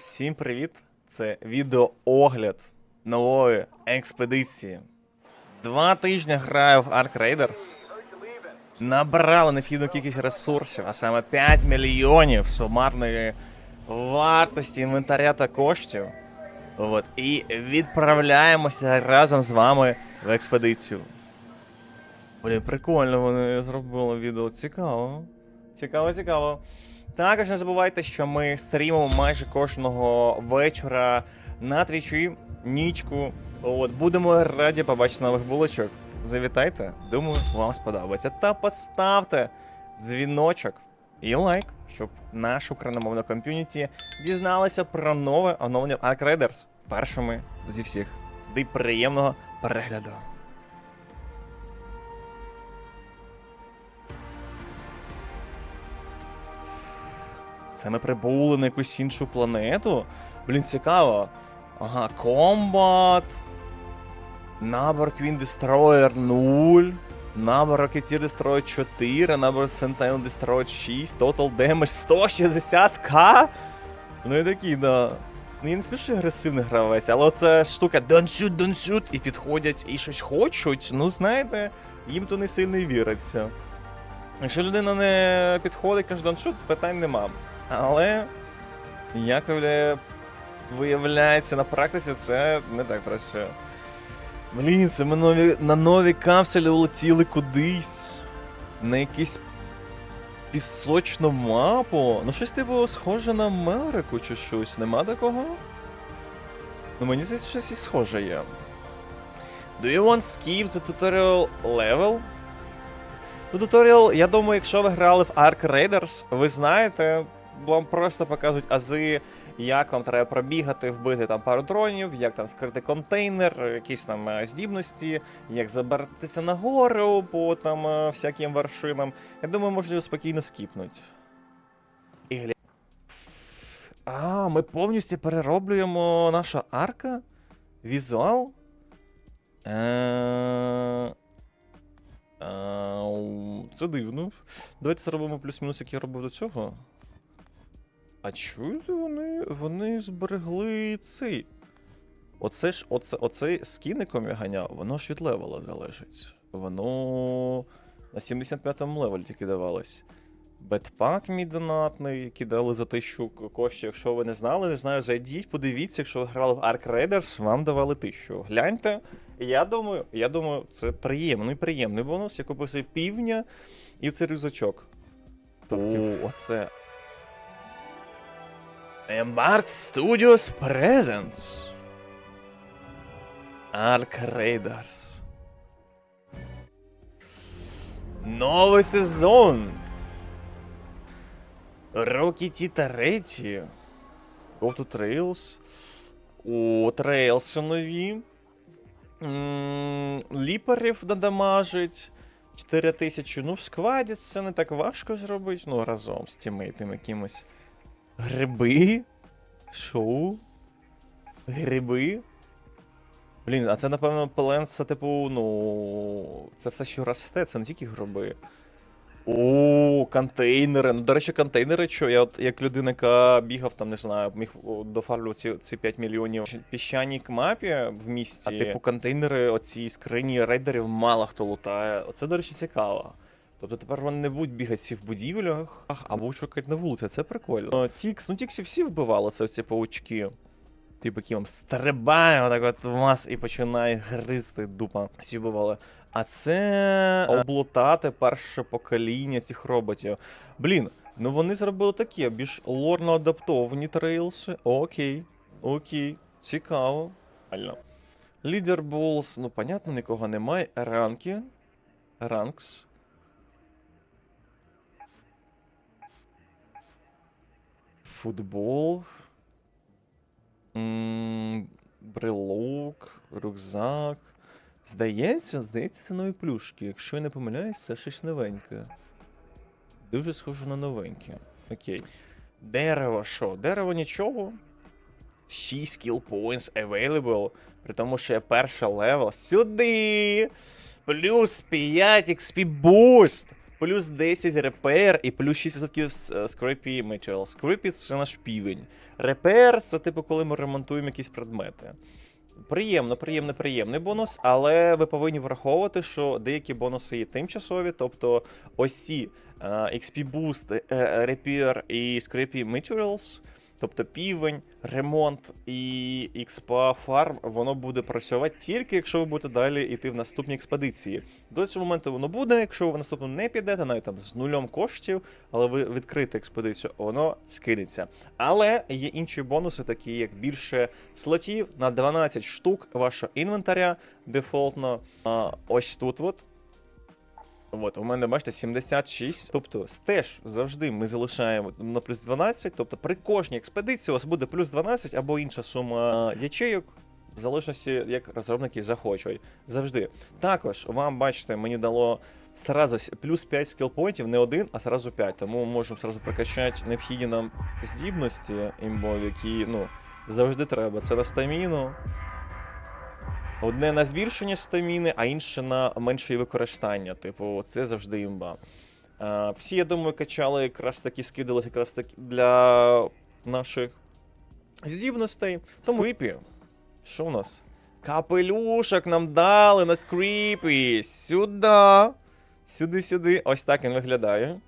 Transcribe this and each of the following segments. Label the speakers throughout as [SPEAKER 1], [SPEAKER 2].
[SPEAKER 1] Всім привіт! Це відеоогляд нової експедиції. Два тижні граю в Ark Raiders. Набрали необхідну кількість ресурсів, а саме 5 мільйонів сумарної вартості інвентаря та коштів. От, і відправляємося разом з вами в експедицію. Блін, прикольно вони зробили відео. Цікаво. Цікаво, цікаво. Також не забувайте, що ми стрімимо майже кожного вечора на твічі, нічку. От, будемо раді побачити нових булочок. Завітайте, думаю, вам сподобається. Та поставте дзвіночок і лайк, щоб наш україномовне ком'юніті дізналося про нове оновлення Raiders першими зі всіх. Ди приємного перегляду. Це ми прибули на якусь іншу планету. Блін, цікаво. Ага, комбат. Набор Queen Destroyer 0. Набор Rocketeer Destroyer 4, набор Sentinel Destroyer 6, Total Damage 160к. Ну і такий, да. Ну я не скажу, що агресивний гравець, але оця штука don't shoot, don't shoot, і підходять і щось хочуть. Ну, знаєте, їм то не сильно віриться. Якщо людина не підходить, каже don't shoot, питань нема. Але, як виявляє- виявляється на практиці, це не так працює. Блін, це ми нові, на нові капсулі улетіли кудись. На якусь пісочну мапу. Ну, щось типу схоже на Америку чи щось. Нема такого? Ну, мені здається, щось і схоже є. Do you want skip the tutorial level? Ну, туторіал, я думаю, якщо ви грали в Ark Raiders, ви знаєте, вам просто показують ази, як вам треба пробігати, вбити там пару дронів, як там скрити контейнер, якісь там е, здібності, як забратися нагору по там е, всяким вершинам. Я думаю, можна спокійно скіпнути. І гля... А, ми повністю перероблюємо нашу арка? Візуал? Е... Це дивно. Давайте зробимо плюс-мінус, як я робив до цього. А чуєте, вони, вони зберегли цей. Оце ж, оце, оцей скін, яким я ганяв, воно ж від левела залежить. Воно на 75-му левелі тільки давалось. Бетпак мій донатний, який дали за тисячу коштів. Якщо ви не знали, не знаю, зайдіть, подивіться, якщо ви грали в Ark Raiders, вам давали тисячу. Гляньте. Я думаю, я думаю, це приємний, приємний бонус. Я купив собі півня і цей рюкзачок. О, оце. Embark Studios Presents. Ark Raiders. Новий сезон. Рокі Ті третій. Go to Trails. О, Трейлси нові. Ліперів додамажить. 4000. Ну, в скваді це не так важко зробити. Ну, разом з тімейтами якимось. Гриби? Шоу? Гриби? Блін, а це, напевно, пеленс, це, типу, ну. Це все, що росте, це не тільки гриби. О, контейнери. Ну, до речі, контейнери, що я от як людина, яка бігав там, не знаю, міг дофарлю ці, ці 5 мільйонів піщаній мапі в місті. А типу контейнери, оці скрині рейдерів мало хто лутає. Оце, до речі, цікаво. Тобто тепер вони не будуть бігати в будівлях, а будуть шукати на вулиці. Це прикольно. Тікс, ну Тіксі всі вбивали, це оці паучки. Типу, які вам стрибає отак от в вас і починає гризти дупа. Всі вбивали. А це облутати перше покоління цих роботів. Блін, ну вони зробили такі, більш лорно адаптовані трейлси. Окей, окей, цікаво. Реально. Лідер Болс, ну понятно, нікого немає. Ранки. Ранкс. Футбол. Брелок, рюкзак. Здається, здається, це нові плюшки. Якщо я не помиляюсь, це щось новеньке. Дуже схоже на новеньке. Окей. Дерево що? Дерево нічого. 6 skill points available. При тому, що я перша левел. Сюди! Плюс 5 XP boost! Плюс 10 репер і плюс 6% скрипі е, Scrapy це наш півень. Репер це типу, коли ми ремонтуємо якісь предмети. Приємно, приємний, приємний бонус, але ви повинні враховувати, що деякі бонуси є тимчасові, тобто ось ці uh, XP Boost, е, Repair і Scrapy Materials, тобто півень, ремонт і XP Farm, воно буде працювати тільки якщо ви будете далі йти в наступні експедиції. До цього моменту воно буде, якщо ви в наступну не підете, навіть там з нульом коштів, але ви відкрите експедицію, воно скинеться. Але є інші бонуси, такі як більше слотів на 12 штук вашого інвентаря дефолтно. А, ось тут от. От, у мене, бачите, 76. Тобто, стеж завжди ми залишаємо на плюс 12. Тобто при кожній експедиції у вас буде плюс 12 або інша сума ячейок. В залежності, як розробники захочуть. Завжди. Також вам, бачите, мені дало сразу плюс 5 скілпоінтів, не один, а сразу 5. Тому можемо сразу прокачати необхідні нам здібності імбові, які ну, завжди треба. Це на стаміну. Одне на збільшення стаміни, а інше на менше її використання. Типу, це завжди імба. А, всі, я думаю, качали якраз таки скидались якраз таки для наших здібностей. Скріпі. Що у нас? Капелюшок нам дали на скріпі. Сюди. Сюди-сюди. Ось так він виглядає.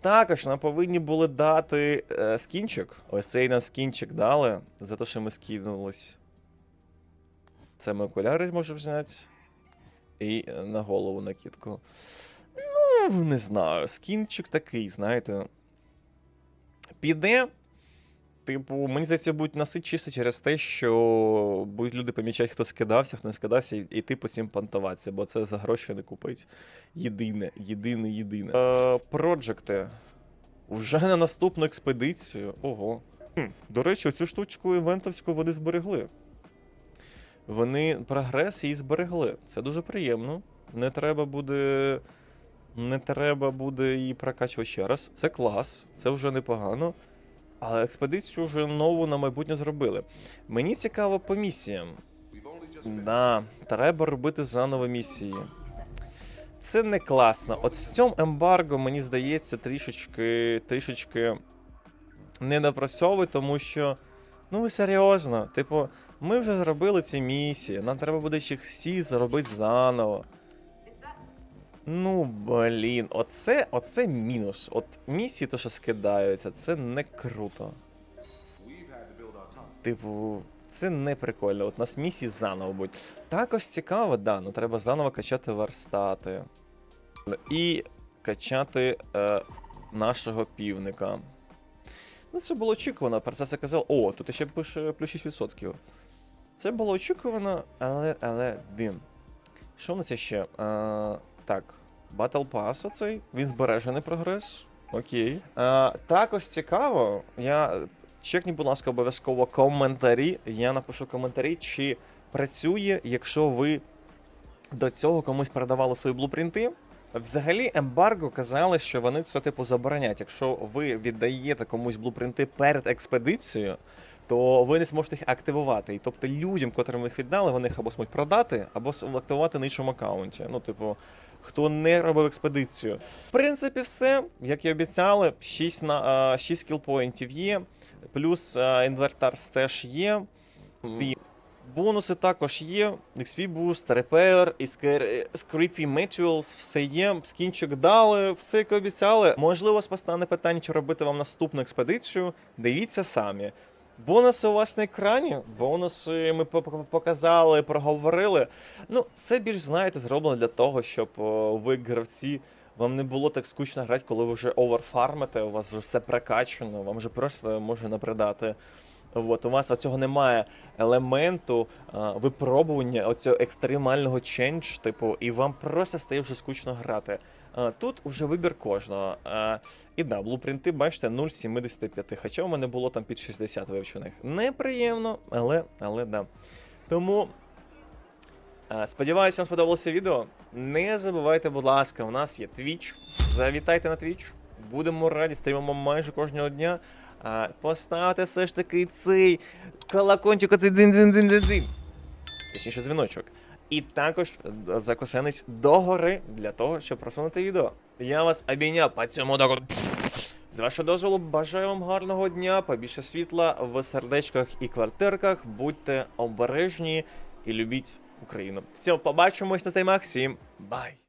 [SPEAKER 1] Також нам повинні були дати е, скінчик. Ось цей нам скінчик дали за те, що ми скинулись. Це ми окуляри можемо зняти. І е, на голову накидку. Ну, не знаю. Скінчик такий, знаєте. Піде. Типу, мені здається, будуть носити чисто через те, що будуть люди помічати, хто скидався, хто не скидався, і, і типу цим понтуватися, бо це за гроші не купить. Єдине, єдине, єдине. Е, проджекти. Уже на наступну експедицію. Ого. Хм, до речі, цю штучку івентовську вони зберегли. Вони прогрес її зберегли. Це дуже приємно. Не треба буде. Не треба буде її прокачувати ще раз. Це клас, це вже непогано. Але експедицію вже нову на майбутнє зробили. Мені цікаво по місіям. Да, треба робити заново місії. Це не класно. От в цьому ембарго, мені здається, трішечки, трішечки не допрацьовує, тому що. Ну ви серйозно, типу, ми вже зробили ці місії, нам треба буде їх всі зробити заново. Ну, блін, оце, оце мінус. От місії, то, що скидаються, це не круто. Типу, це не прикольно. От нас місії заново будуть. Також цікаво, да, ну треба заново качати верстати. І качати е, нашого півника. Ну, це було очікувано, про це все казав. О, тут ще пише плюс 6%. Це було очікувано, але, але дим. Що у нас ще? А, так, Battle Pass оцей, він збережений прогрес. Окей. А, також цікаво, я чекніть, будь ласка, обов'язково коментарі. Я напишу коментарі, чи працює, якщо ви до цього комусь передавали свої блупринти. Взагалі, ембарго казали, що вони це типу заборонять. Якщо ви віддаєте комусь блупринти перед експедицією, то ви не зможете їх активувати. І тобто людям, котрим ви їх віддали, вони їх або зможуть продати, або активувати на іншому аккаунті. Ну, типу, хто не робив експедицію. В принципі, все. Як і обіцяли, 6 на 6 кілпоінтів є, плюс інвертар теж є. І бонуси також є. XP Boost, Repair Scrapy Materials, все є. Скінчик дали, все як обіцяли. Можливо, постане питання, чи робити вам наступну експедицію. Дивіться самі. Бонуси у вас на екрані. Бонуси ми по- по- показали, проговорили. Ну, це більш, знаєте, зроблено для того, щоб ви, гравці, вам не було так скучно грати, коли ви вже оверфармите, у вас вже все прокачано, вам вже просто може набридати. От, у вас цього немає елементу а, випробування оцього екстремального чендж, типу, і вам просто стає вже скучно грати. А, тут уже вибір кожного. І да, блупринти, бачите, 0,75. Хоча у мене було там під 60 вивчених. Неприємно, але, але да. Тому. Сподіваюся, вам сподобалося відео. Не забувайте, будь ласка, у нас є Twitch. Завітайте на Twitch. Будемо раді, стрімимо майже кожного дня. Поставте все ж таки цей колокольчик, оцей дзин-дзин-дзин-дзин-дзин. Точніше, дзвіночок. І також закусенець догори для того, щоб просунути відео. Я вас обійняв по цьому догору. З вашого дозволу, бажаю вам гарного дня, побільше світла в сердечках і квартирках. Будьте обережні і любіть Україну. Все, побачимось на таймах. Всім бай!